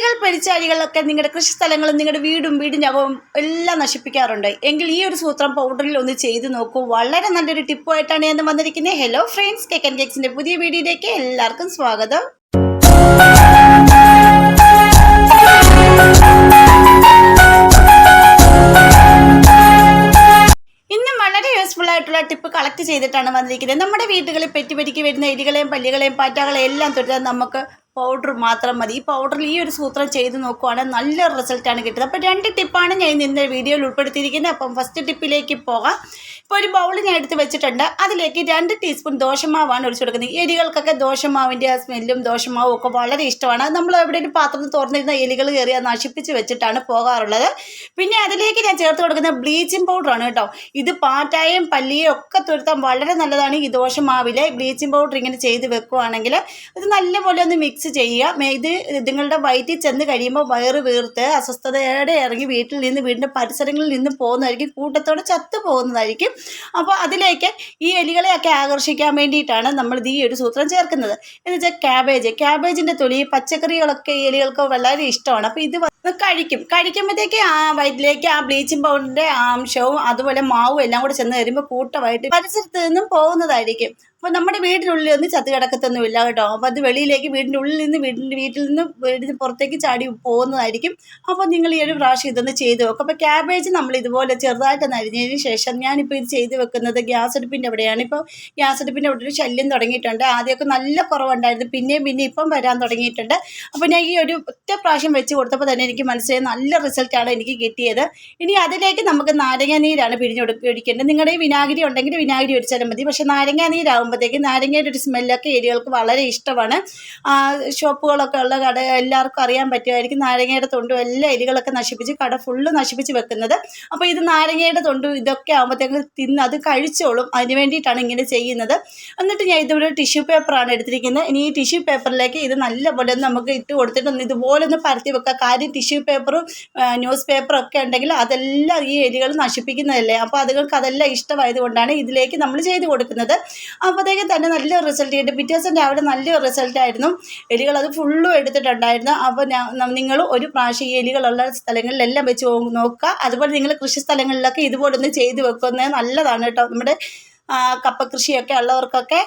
എലികൾ പെരിച്ചാഴികളൊക്കെ നിങ്ങളുടെ കൃഷി സ്ഥലങ്ങളും നിങ്ങളുടെ വീടും വീടിനകവും എല്ലാം നശിപ്പിക്കാറുണ്ട്. എങ്കിൽ ഈ ഒരു സൂത്രം പൗഡറിൽ ഒന്ന് ചെയ്ത് നോക്കൂ. വളരെ നല്ലൊരു ടിപ്പുമായിട്ടാണ് ഞാൻ വന്നിരിക്കുന്നത്. ഹലോ ഫ്രണ്ട്സ് കേക്ക് ആൻഡ് പുതിയ വീഡിയോയിലേക്ക് എല്ലാവർക്കും സ്വാഗതം. ആയിട്ടുള്ള ടിപ്പ് കളക്ട് ചെയ്തിട്ടാണ് വന്നിരിക്കുന്നത്. നമ്മുടെ വീടുകളിൽ പെറ്റിപ്പറ്റിക്ക് വരുന്ന എലികളെയും പല്ലികളെയും പാറ്റകളെയും എല്ലാം തൊട്ടാൽ നമുക്ക് പൗഡർ മാത്രം മതി. ഈ പൗഡറിൽ ഈ ഒരു സൂത്രം ചെയ്ത് നോക്കുവാണെങ്കിൽ നല്ല റിസൾട്ടാണ് കിട്ടുന്നത്. അപ്പോൾ രണ്ട് ടിപ്പാണ് ഞാൻ ഇന്ന് വീഡിയോയിൽ ഉൾപ്പെടുത്തിയിരിക്കുന്നത്. അപ്പം ഫസ്റ്റ് ടിപ്പിലേക്ക് പോകാം. ഇപ്പോൾ ഒരു ബൗൾ ഞാൻ എടുത്ത് വെച്ചിട്ടുണ്ട്. അതിലേക്ക് രണ്ട് ടീസ്പൂൺ ദോശമാവാണ് ഒഴിച്ചു കൊടുക്കുന്നത്. എലികൾക്കൊക്കെ ദോശമാവിന്റെ ആ സ്മെല്ലും ദോശമാവും ഒക്കെ വളരെ ഇഷ്ടമാണ്. നമ്മൾ എവിടെ ഒരു പാത്രത്തിൽ തുറന്നിരുന്ന എലികൾ കയറി അത് നശിപ്പിച്ച് വെച്ചിട്ടാണ് പോകാറുള്ളത്. പിന്നെ അതിലേക്ക് ഞാൻ ചേർത്ത് കൊടുക്കുന്ന ബ്ലീച്ചിങ് പൗഡറാണ് കേട്ടോ. ഇത് പാറ്റായും പല്ലിയും ഒക്കെ തുരുത്താൻ വളരെ നല്ലതാണ് ഈ ദോശമാവിലെ. ബ്ലീച്ചിങ് പൗഡർ ഇങ്ങനെ ചെയ്ത് വെക്കുവാണെങ്കിൽ ഇത് നല്ലപോലെ ഒന്ന് മിക്സ് ചെയ്യുക. ഇത് നിങ്ങളുടെ വയറ്റിൽ ചെന്ന് കഴിയുമ്പോൾ വയറ് വീർത്ത് അസ്വസ്ഥതയോടെ ഇറങ്ങി വീട്ടിൽ നിന്ന് വീടിന്റെ പരിസരങ്ങളിൽ നിന്ന് പോകുന്നതായിരിക്കും. കൂട്ടത്തോടെ ചത്തു പോകുന്നതായിരിക്കും. അപ്പോൾ അതിലേക്ക് ഈ എലികളെയൊക്കെ ആകർഷിക്കാൻ വേണ്ടിയിട്ടാണ് നമ്മൾ ഈ ഒരു സൂത്രം ചേർക്കുന്നത്. എന്ന് വെച്ചാൽ ക്യാബേജ് ക്യാബേജിന്റെ തൊലി പച്ചക്കറികളൊക്കെ എലികൾക്ക് വളരെ ഇഷ്ടമാണ്. അപ്പോൾ ഇത് കഴിക്കും. കഴിക്കുമ്പോഴത്തേക്ക് ആ വയറ്റിലേക്ക് ആ ബ്ലീച്ചിങ് പൗഡറിന്റെ അംശവും അതുപോലെ മാവും എല്ലാം കൂടെ ചെന്ന് കഴിയുമ്പോൾ കൂട്ടമായിട്ട് പരിസരത്ത് നിന്നും പോകുന്നതായിരിക്കും. അപ്പോൾ നമ്മുടെ വീടിനുള്ളിൽ ഒന്നും ചത്ത് കിടക്കത്തൊന്നുമില്ല കേട്ടോ. അപ്പോൾ അത് വെളിയിലേക്ക് വീടിന്റെ ഉള്ളിൽ നിന്ന് വീടിന്റെ വീട്ടിൽ നിന്ന് വീടിന് പുറത്തേക്ക് ചാടി പോകുന്നതായിരിക്കും. അപ്പോൾ നിങ്ങൾ ഈ ഒരു പ്രാവശ്യം ഇതൊന്ന് ചെയ്ത് വെക്കും അപ്പോൾ ക്യാബേജ് നമ്മൾ ഇതുപോലെ ചെറുതായിട്ടൊന്ന് അരിഞ്ഞതിന് ശേഷം ഞാനിപ്പോൾ ഇത് ചെയ്ത് വെക്കുന്നത് ഗ്യാസ് അടുപ്പിന്റെ അവിടെയാണ്. ഇപ്പോൾ ഗ്യാസ് അടുപ്പിന്റെ അവിടെ ഒരു ശല്യം തുടങ്ങിയിട്ടുണ്ട്. ആദ്യമൊക്കെ നല്ല കുറവുണ്ടായിരുന്നു. പിന്നെയും പിന്നെ ഇപ്പം വരാൻ തുടങ്ങിയിട്ടുണ്ട്. അപ്പോൾ ഞാൻ ഈ ഒരു ഒറ്റ പ്രാവശ്യം വെച്ച് കൊടുത്തപ്പോൾ തന്നെ എനിക്ക് മനസ്സിലായി നല്ല റിസൾട്ടാണ് എനിക്ക് കിട്ടിയത്. ഇനി അതിലേക്ക് നമുക്ക് നാരങ്ങ നീരാണ് പിഴിഞ്ഞ് ഒഴിക്കേണ്ടത് നിങ്ങളുടെ വിനാഗിരി ഉണ്ടെങ്കിൽ വിനാഗിരി ഒഴിച്ചാലും മതി. പക്ഷേ നാരങ്ങ നീരാകുമ്പോഴത്തേക്ക് നാരങ്ങയുടെ ഒരു സ്മെല്ലൊക്കെ എലികൾക്ക് വളരെ ഇഷ്ടമാണ്. ഷോപ്പുകളൊക്കെ ഉള്ള കട എല്ലാവർക്കും അറിയാൻ പറ്റുമായിരിക്കും. നാരങ്ങയുടെ തൊണ്ടും എല്ലാ എലികളൊക്കെ നശിപ്പിച്ച് കട ഫുള്ള് നശിപ്പിച്ച് വെക്കുന്നത്. അപ്പോൾ ഇത് നാരങ്ങയുടെ തൊണ്ടും ഇതൊക്കെ ആകുമ്പോഴത്തേക്ക് തിന്ന് അത് കഴിച്ചോളും. അതിന് വേണ്ടിയിട്ടാണ് ഇങ്ങനെ ചെയ്യുന്നത്. എന്നിട്ട് ഞാൻ ഇതൊരു ടിഷ്യൂ പേപ്പറാണ് എടുത്തിരിക്കുന്നത്. ഇനി ഈ ടിഷ്യൂ പേപ്പറിലേക്ക് ഇത് നല്ലപോലെ ഒന്ന് നമുക്ക് ഇട്ട് കൊടുത്തിട്ട് ഒന്ന് ഇതുപോലെ ഒന്ന് പരത്തി വെക്കുക. കാര്യം ടിഷ്യൂ പേപ്പറും ന്യൂസ് പേപ്പറും ഒക്കെ ഉണ്ടെങ്കിൽ അതെല്ലാം ഈ എലികൾ നശിപ്പിക്കുന്നതല്ലേ? അപ്പോൾ അതുങ്ങൾക്ക് അതെല്ലാം ഇഷ്ടമായതുകൊണ്ടാണ് ഇതിലേക്ക് നമ്മൾ ചെയ്ത് കൊടുക്കുന്നത്. അപ്പോഴത്തേക്ക് തന്നെ നല്ല റിസൾട്ട് കിട്ടി. പിറ്റേ ദിവസം രാവിലെ നല്ല റിസൾട്ടായിരുന്നു എലികൾ ഫുള്ളും എടുത്തിട്ടുണ്ടായിരുന്നു. അപ്പോൾ നിങ്ങൾ ഒരു പ്രാവശ്യം ഈ എലികളുള്ള സ്ഥലങ്ങളിലെല്ലാം വെച്ച് നോക്കുക. അതുപോലെ നിങ്ങൾ കൃഷി സ്ഥലങ്ങളിലൊക്കെ ഇതുപോലൊന്ന് ചെയ്ത് വെക്കുന്നത് നല്ലതാണ് കേട്ടോ. നമ്മുടെ കപ്പ കൃഷിയൊക്കെ ഉള്ളവർക്കൊക്കെ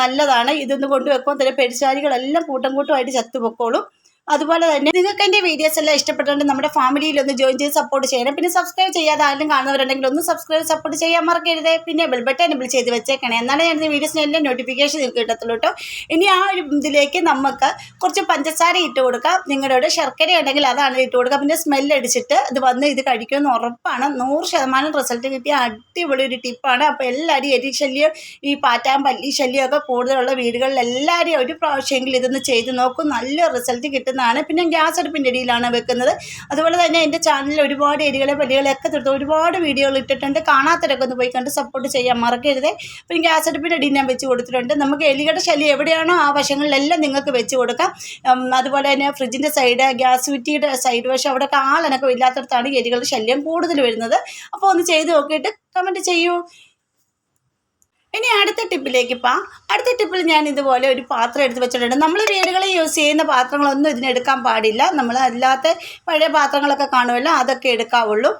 നല്ലതാണ്. ഇതൊന്ന് കൊണ്ടുവെക്കുമ്പോൾ തന്നെ പെരിച്ചാരികളെല്ലാം കൂട്ടം കൂട്ടമായിട്ട് ചത്തുപൊക്കോളും. അതുപോലെ തന്നെ നിങ്ങൾക്ക് എന്റെ വീഡിയോസ് എല്ലാം ഇഷ്ടപ്പെട്ടുകൊണ്ട് നമ്മുടെ ഫാമിലിയിൽ ഒന്ന് ജോയിൻ ചെയ്ത് സപ്പോർട്ട് ചെയ്യണം. പിന്നെ സബ്സ്ക്രൈബ് ചെയ്യാതെ ആരും കാണുന്നവരുണ്ടെങ്കിൽ ഒന്ന് സബ്സ്ക്രൈബ് സപ്പോർട്ട് ചെയ്യാൻ മറക്കരുത്. പിന്നെ ബെൽ ബട്ടൺ എനബിൾ ചെയ്ത് വെച്ചേക്കണേ. എന്നാലേ ഞാൻ വീഡിയോസിന് എല്ലാം നോട്ടിഫിക്കേഷൻ നിങ്ങൾക്ക് കിട്ടത്തുള്ളൂ കേട്ടോ. ഇനി ആ ഒരു ഇതിലേക്ക് നമുക്ക് കുറച്ച് പഞ്ചസാര ഇട്ട് കൊടുക്കാം. നിങ്ങളുടെ ശർക്കര ഉണ്ടെങ്കിൽ അതാണ് ഇട്ട് കൊടുക്കുക. പിന്നെ സ്മെല്ല് അടിച്ചിട്ട് ഇത് വന്ന് ഇത് കഴിക്കുമെന്ന് ഉറപ്പാണ്. നൂറ് ശതമാനം റിസൾട്ട് കിട്ടിയ അടിപൊളി ഒരു ടിപ്പാണ് അപ്പോൾ എല്ലാവരും എരി ശല്യം ഈ പാറ്റാൻ പല്ലി ശല്യമൊക്കെ കൂടുതലുള്ള വീടുകളിൽ എല്ലാവരും ഒരു പ്രാവശ്യമെങ്കിലും ഇതൊന്ന് ചെയ്ത് നോക്കും. നല്ല റിസൾട്ട് കിട്ടുന്നതാണ്. പിന്നെ ഗ്യാസ് അടുപ്പിന്റെ അടിയിലാണ് വെക്കുന്നത്. അതുപോലെ തന്നെ എന്റെ ചാനലിൽ ഒരുപാട് എരികളെ പല്ലികളെയൊക്കെ തീർത്ത് ഒരുപാട് വീഡിയോകൾ ഇട്ടിട്ടുണ്ട്. കാണാത്തവരൊക്കെ ഒന്ന് പോയി കണ്ട് സപ്പോർട്ട് ചെയ്യാൻ മറക്കരുത്. പിന്നെ ഗ്യാസ് അടുപ്പിന്റെ അടിയിൽ ഞാൻ വെച്ച് കൊടുത്തിട്ടുണ്ട്. നമുക്ക് എലികളുടെ ശല്യം എവിടെയാണോ ആ വശങ്ങളിലെല്ലാം നിങ്ങൾക്ക് വെച്ച് കൊടുക്കാം. അതുപോലെ തന്നെ ഫ്രിഡ്ജിന്റെ സൈഡ് ഗ്യാസ് കുറ്റിയുടെ സൈഡ് വശം അവിടെയൊക്കെ ആളനക്കം ഇല്ലാത്തടത്താണ് എലികളുടെ ശല്യം കൂടുതൽ വരുന്നത്. അപ്പോൾ ഒന്ന് ചെയ്ത് നോക്കിയിട്ട് കമന്റ് ചെയ്യൂ. ഇനി അടുത്ത ടിപ്പിലേക്ക് പാ അടുത്ത ടിപ്പിൽ ഞാൻ ഇതുപോലെ ഒരു പാത്രം എടുത്ത് വെച്ചിട്ടുണ്ട്. നമ്മൾ വീടുകളിൽ യൂസ് ചെയ്യുന്ന പാത്രങ്ങളൊന്നും ഇതിനെടുക്കാൻ പാടില്ല. നമ്മൾ അല്ലാത്ത പഴയ പാത്രങ്ങളൊക്കെ കാണുമല്ലോ അതൊക്കെ എടുക്കാവുള്ളൂ.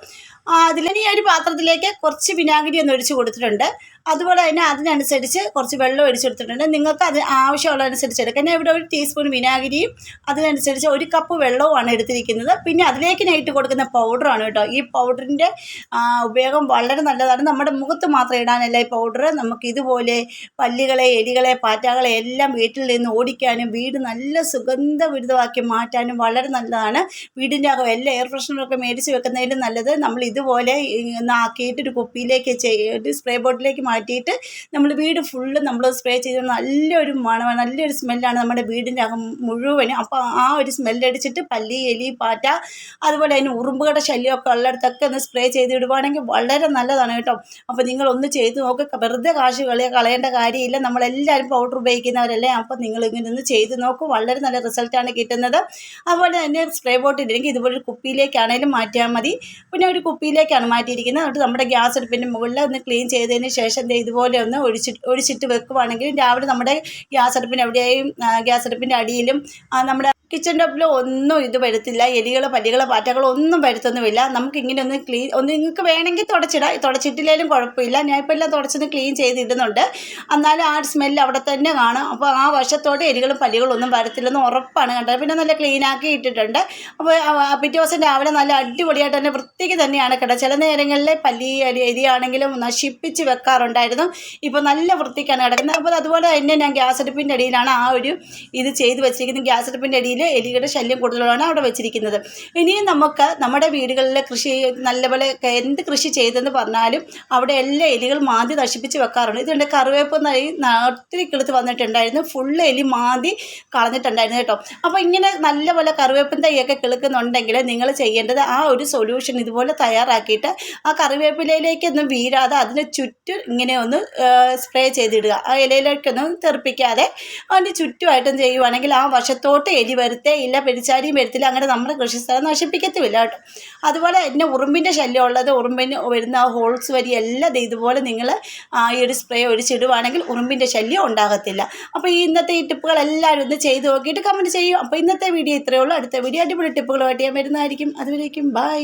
അതിൽ ഈ ഒരു പാത്രത്തിലേക്ക് കുറച്ച് വിനാഗിരി ഒന്ന് ഒഴിച്ച് കൊടുത്തിട്ടുണ്ട്. അതുപോലെ തന്നെ അതിനനുസരിച്ച് കുറച്ച് വെള്ളം ഒഴിച്ചെടുത്തിട്ടുണ്ട്. നിങ്ങൾക്ക് അത് ആവശ്യമുള്ളതനുസരിച്ച് എടുക്കാം. ഞാൻ ഇവിടെ ഒരു ടീസ്പൂൺ വിനാഗിരിയും അതിനനുസരിച്ച് ഒരു കപ്പ് വെള്ളവുമാണ് എടുത്തിരിക്കുന്നത്. പിന്നെ അതിലേക്ക് നൈറ്റ് കൊടുക്കുന്ന പൗഡറാണ് കേട്ടോ. ഈ പൗഡറിന്റെ ഉപയോഗം വളരെ നല്ലതാണ്. നമ്മുടെ മുഖത്ത് മാത്രം ഇടാനല്ല ഈ പൗഡർ നമുക്ക് ഇതുപോലെ പല്ലുകളെ എലികളെ പാറ്റകളെ എല്ലാം വീട്ടിൽ നിന്ന് ഓടിക്കാനും വീട് നല്ല സുഗന്ധവിരുദ്ധമാക്കി മാറ്റാനും വളരെ നല്ലതാണ്. വീടിന്റെ അകം എല്ലാ എയർ ഫ്രഷനറൊക്കെ മേടിച്ച് വെക്കുന്നതിലും നല്ലത്. നമ്മൾ ഇതുപോലെ ഒന്ന് ആക്കിയിട്ട് ഒരു കുപ്പിയിലേക്ക് ചെയ്ത് സ്പ്രേ ബോട്ടിലേക്ക് മാറ്റിയിട്ട് നമ്മൾ വീട് ഫുള്ള് നമ്മൾ സ്പ്രേ ചെയ്ത് നല്ലൊരു മണമാണ് നല്ലൊരു സ്മെല്ലാണ് നമ്മുടെ വീടിന്റെ അകം മുഴുവനും. അപ്പോൾ ആ ഒരു സ്മെല്ലടിച്ചിട്ട് പല്ലി എലി പാറ്റ അതുപോലെ അതിന് ഉറുമ്പുകളുടെ ശല്യമൊക്കെ ഉള്ളിടത്തൊക്കെ ഒന്ന് സ്പ്രേ ചെയ്ത് ഇടുവാണെങ്കിൽ വളരെ നല്ലതാണ് കേട്ടോ. അപ്പോൾ നിങ്ങളൊന്ന് ചെയ്ത് നോക്കുക വെറുതെ കാശ് കളിയ കളയേണ്ട കാര്യമില്ല. നമ്മളെല്ലാവരും പൗഡർ ഉപയോഗിക്കുന്നവരല്ലേ? അപ്പോൾ നിങ്ങൾ ഇങ്ങനെ ഒന്ന് ചെയ്ത് നോക്കും. വളരെ നല്ല റിസൾട്ടാണ് കിട്ടുന്നത്. അതുപോലെ തന്നെ സ്പ്രേ ബോട്ട് ഇല്ലെങ്കിൽ ഇതുപോലെ ഒരു കുപ്പിയിലേക്കാണെങ്കിലും മാറ്റിയാൽ മതി. പിന്നെ ഒരു കുപ്പിയിലേക്കാണ് മാറ്റിയിരിക്കുന്നത്. എന്നിട്ട് നമ്മുടെ ഗ്യാസ് അടുപ്പിന്റെ മുകളിൽ ഒന്ന് ക്ലീൻ ചെയ്തതിന് ശേഷം ദേ ഇതുപോലെ ഒന്ന് ഒഴിച്ചിട്ട് ഒഴിച്ചിട്ട് വെക്കുവാണെങ്കിൽ രാവിലെ നമ്മുടെ ഗ്യാസ് അടുപ്പിന് എവിടെയും ഗ്യാസ് അടുപ്പിന്റെ അടിയിലും നമ്മുടെ കിച്ചൺ ടോപ്പിൽ ഒന്നും ഇത് വരുത്തില്ല. എലികളോ പല്ലികളോ പാറ്റകളോ ഒന്നും വരുത്തൊന്നുമില്ല. നമുക്ക് ഇങ്ങനെ ഒന്ന് ക്ലീൻ ഒന്ന് നിങ്ങൾക്ക് വേണമെങ്കിൽ തുടച്ചിടാം. തുടച്ചിട്ടില്ലെങ്കിലും കുഴപ്പമില്ല. ഞാൻ ഇപ്പോൾ എല്ലാം തുടച്ചൊന്ന് ക്ലീൻ ചെയ്തിടുന്നുണ്ട്. എന്നാലും ആ സ്മെല്ല് അവിടെ തന്നെ കാണും. അപ്പോൾ ആ വശത്തോട്ട് എലികളും പല്ലികളും ഒന്നും വരത്തില്ലെന്ന് ഉറപ്പാണ് കണ്ടത്. പിന്നെ നല്ല ക്ലീൻ ആക്കി ഇട്ടിട്ടുണ്ട്. അപ്പോൾ പിറ്റേ ദിവസം രാവിലെ നല്ല അടിപൊളിയായിട്ട് തന്നെ വൃത്തിക്ക് തന്നെയാണ് കിട ചില നേരങ്ങളിൽ പല്ലി അരി എരിയാണെങ്കിലും നശിപ്പിച്ച് വെക്കാറുണ്ടായിരുന്നു. ഇപ്പോൾ നല്ല വൃത്തിക്കാണ് കിടക്കുന്നത്. അപ്പോൾ അതുപോലെ തന്നെ ഞാൻ ഗ്യാസ് അടുപ്പിന്റെ അടിയിലാണ് ആ ഒരു ഇത് ചെയ്ത് വെച്ചിരിക്കുന്നത്. ഗ്യാസ് അടുപ്പിന്റെ അടിയിൽ എലിയുടെ ശല്യം കൂടുതലാണ് അവിടെ വെച്ചിരിക്കുന്നത്. ഇനിയും നമുക്ക് നമ്മുടെ വീടുകളിലെ കൃഷി നല്ലപോലെ എന്ത് കൃഷി ചെയ്തെന്ന് പറഞ്ഞാലും അവിടെ എല്ലാ എലികൾ മാന്തി നശിപ്പിച്ച് വെക്കാറുണ്ട്. ഇതുകൊണ്ട് കറിവേപ്പ് ഒത്തിരി കിളുത്ത് വന്നിട്ടുണ്ടായിരുന്നു. ഫുള്ള് എലി മാന്തി കളഞ്ഞിട്ടുണ്ടായിരുന്നു കേട്ടോ. അപ്പോൾ ഇങ്ങനെ നല്ലപോലെ കറിവേപ്പിൻ തൈയൊക്കെ കിളുക്കുന്നുണ്ടെങ്കിൽ നിങ്ങൾ ചെയ്യേണ്ടത് ആ ഒരു സൊല്യൂഷൻ ഇതുപോലെ തയ്യാറാക്കിയിട്ട് ആ കറിവേപ്പിലയിലേക്കൊന്നും വീഴാതെ അതിന് ചുറ്റും ഇങ്ങനെ ഒന്ന് സ്പ്രേ ചെയ്തിടുക. ആ ഇലയിലേക്കൊന്നും തെറിപ്പിക്കാതെ അതിന്റെ ചുറ്റുമായിട്ടും ചെയ്യുവാണെങ്കിൽ ആ വശത്തോട്ട് എലി ഇല്ല പെരിച്ചാരിയും വരത്തില്ല അങ്ങനെ നമ്മുടെ കൃഷിസ്ഥലം നശിപ്പിക്കത്തുമില്ല കേട്ടോ. അതുപോലെ തന്നെ ഉറുമ്പിന്റെ ശല്യം ഉള്ളത് ഉറുമ്പിന് വരുന്ന ആ ഹോൾസ് വരി എല്ലാം ഇതുപോലെ നിങ്ങൾ ഈ ഒരു സ്പ്രേ ഒഴിച്ചിടുവാണെങ്കിൽ ഉറുമ്പിന്റെ ശല്യം ഉണ്ടാകത്തില്ല. അപ്പോൾ ഈ ഇന്നത്തെ ഈ ടിപ്പുകൾ എല്ലാവരും ഒന്ന് ചെയ്ത് നോക്കിയിട്ട് കമന്റ് ചെയ്യും. അപ്പോൾ ഇന്നത്തെ വീഡിയോ ഇത്രയേ ഉള്ളൂ. അടുത്ത വീഡിയോ അടിപൊളി ടിപ്പുകളുമായിട്ട് ഞാൻ വരുന്നതായിരിക്കും. അതുവരേക്കും ബൈ